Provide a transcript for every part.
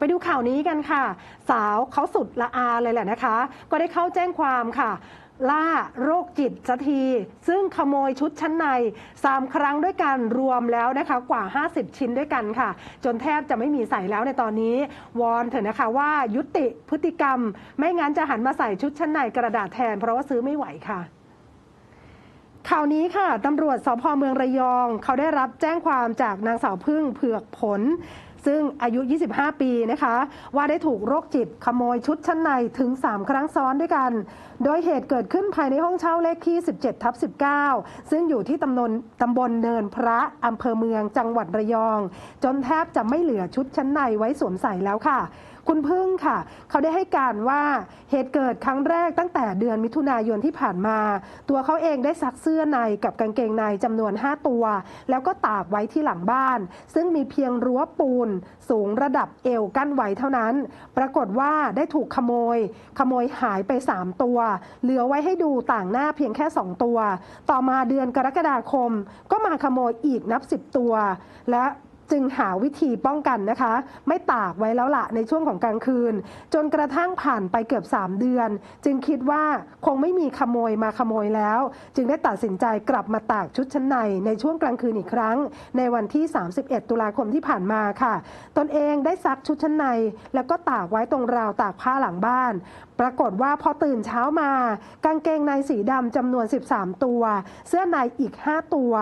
ไปดูข่าวนี้กันค่ะ สาวเขาสุดละอาเลยแหละนะคะ ก็ได้เข้าแจ้งความค่ะล่าโรคจิตสัที ซึ่งขโมยชุดชั้นใน 3 ครั้งด้วยกันรวมแล้วนะคะกว่า 50 ชิ้นด้วยกันค่ะ จนแทบจะไม่มีใส่แล้วในตอนนี้ วอนเถอะนะคะว่ายุติพฤติกรรม ไม่งั้นจะหันมาใส่ชุดชั้นในกระดาษแทน เพราะว่าซื้อไม่ไหวค่ะข่าวนี้ค่ะตำรวจสพเมืองระยอง เขาได้รับแจ้งความจากนางสาวพึ่งเผือกผล ซึ่งอายุ 25 ปีนะคะ ว่าได้ถูกโรคจิตขโมยชุดชั้นในถึง 3 ครั้งซ้อนด้วยกัน โดยเหตุเกิดขึ้นภายในห้องเช่าเลขที่ 17ทับ19 ซึ่งอยู่ที่ตำบลตำบลเนินพระอำเภอเมืองจังหวัดระยอง จนแทบจะไม่เหลือชุดชั้นในไว้สวมใส่แล้วค่ะ คุณพึ่งค่ะ เขาได้ให้การว่าเหตุเกิดครั้งแรกตั้งแต่เดือนมิถุนายนที่ผ่านมา ตัวเขาเองได้ซักเสื้อในกับกางเกงในจำนวน 5 ตัว แล้วก็ตากไว้ที่หลังบ้าน ซึ่งมีเพียงรั้วปูน สูงระดับเอวกั้นไว้เท่านั้น ปรากฏว่าได้ถูกขโมย ขโมยหายไป 3 ตัว เหลือไว้ให้ดูต่างหน้าเพียงแค่ 2 ตัว ต่อมาเดือนกรกฎาคม ก็มาขโมยอีกนับ 10 ตัว และ จึงหาวิธีป้องกันนะคะ ไม่ตากไว้แล้วละในช่วงของกลางคืน จนกระทั่งผ่านไปเกือบ 3 เดือน จึงคิดว่าคงไม่มีขโมยมาขโมยแล้ว จึงได้ตัดสินใจกลับมาตากชุดชั้นในในช่วงกลางคืนอีกครั้ง ในวันที่ 31 ตุลาคมที่ผ่านมาค่ะ ตนเองได้ซักชุดชั้นใน แล้วก็ตากไว้ตรงราวตากผ้าหลังบ้าน ปรากฏว่าพอตื่นเช้ามากางเกงในสีดำจำนวน 13 ตัว เสื้อในอีก 5 ตัว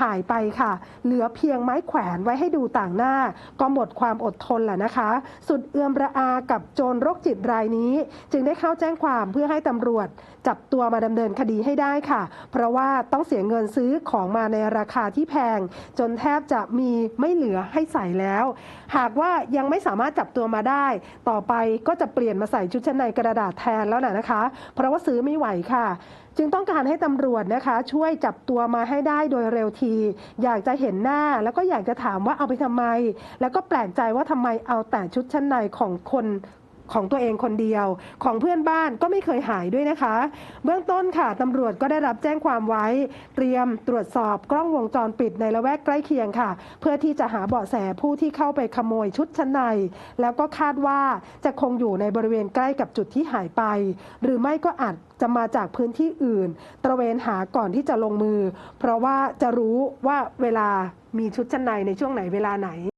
หายไปค่ะ เหลือเพียงไม้แขวนไว้ให้ดูต่างหน้า ก็หมดความอดทนแหละนะคะ สุดเอื้อมระอากับโจรโรคจิตรายนี้ จึงได้เข้าแจ้งความเพื่อให้ตำรวจ จับตัวมาดำเนินคดีให้ได้ค่ะ เพราะว่าต้องเสียเงินซื้อของมาในราคาที่แพง จนแทบจะมีไม่เหลือให้ใส่แล้ว หากว่ายังไม่สามารถจับตัวมาได้ ต่อไปก็จะเปลี่ยนมาใส่ชุดชั้นในกระดาษแทนแล้วนะนะคะ เพราะว่าซื้อไม่ไหวค่ะ จึงต้องการให้ตำรวจนะคะ ช่วยจับตัวมาให้ได้โดยเร็วที อยากจะเห็นหน้าแล้วก็อยากจะถามว่าเอาไปทำไม แล้วก็แปลกใจว่าทำไมเอาแต่ชุดชั้นในของคน ของตัวเองคนเดียว ของเพื่อนบ้านก็ไม่เคยหายด้วยนะคะ เบื้องต้นค่ะตำรวจก็ได้รับแจ้งความไว้ เตรียมตรวจสอบกล้องวงจรปิดในละแวกใกล้เคียงค่ะ เพื่อที่จะหาเบาะแสผู้ที่เข้าไปขโมยชุดชั้นใน แล้วก็คาดว่าจะคงอยู่ในบริเวณใกล้กับจุดที่หายไป หรือไม่ก็อาจจะมาจากพื้นที่อื่น ตระเวนหาก่อนที่จะลงมือ เพราะว่าจะรู้ว่าเวลามีชุดชั้นในในช่วงไหนเวลาไหน